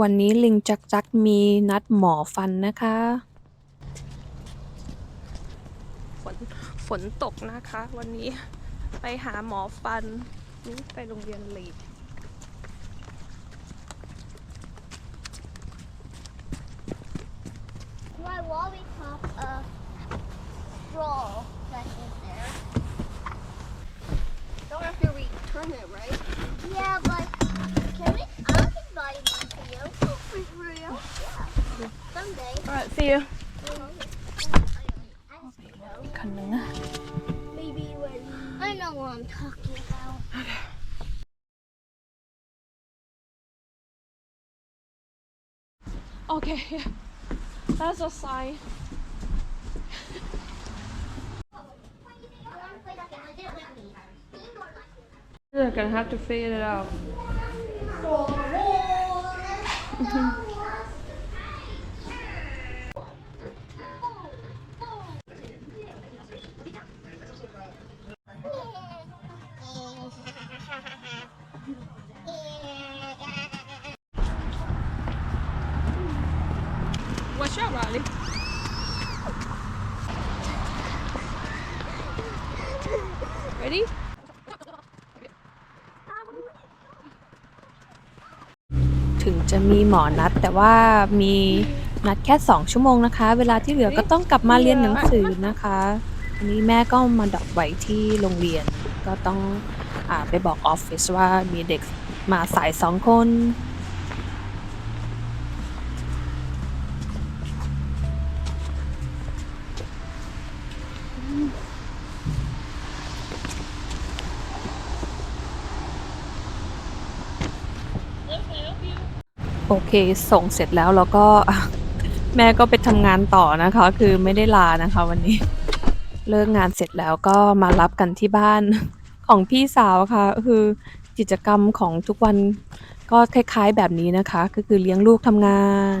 วันนี้ลิงจักจักมีนัดหมอฟันนะคะ ฝนฝนตกนะคะ วันนี้ไปหาหมอฟันนี่ไปโรงเรียนลีด My lollipop a straw that is there. Don't have to return it, right? Yeah, but Yeah. Someday. alright see you I คันนึงนะ Maybe when I know what I'm talking about. โอเค that's a sign You're gonna have to figure it out Watch out Riley Ready ถึงจะมีหมอนัดแต่ว่ามีนัดแค่ 2 ชั่วโมงนะคะ เวลาที่เหลือก็ต้องกลับมาเรียนหนังสือนะคะอันนี้แม่ก็มาดรอปไว้ที่โรงเรียนก็ต้องอไปบอกออฟฟิศว่ามีเด็กมาสายสองคน โอเค ส่งเสร็จแล้วแล้วก็แม่ก็ไปทำงานต่อนะคะ คือไม่ได้ลานะคะ วันนี้ เลิกงานเสร็จแล้วก็มารับกันที่บ้านของพี่สาวค่ะ คือกิจกรรมของทุกวันก็คล้ายๆแบบนี้นะคะ ก็คือเลี้ยงลูกทำงาน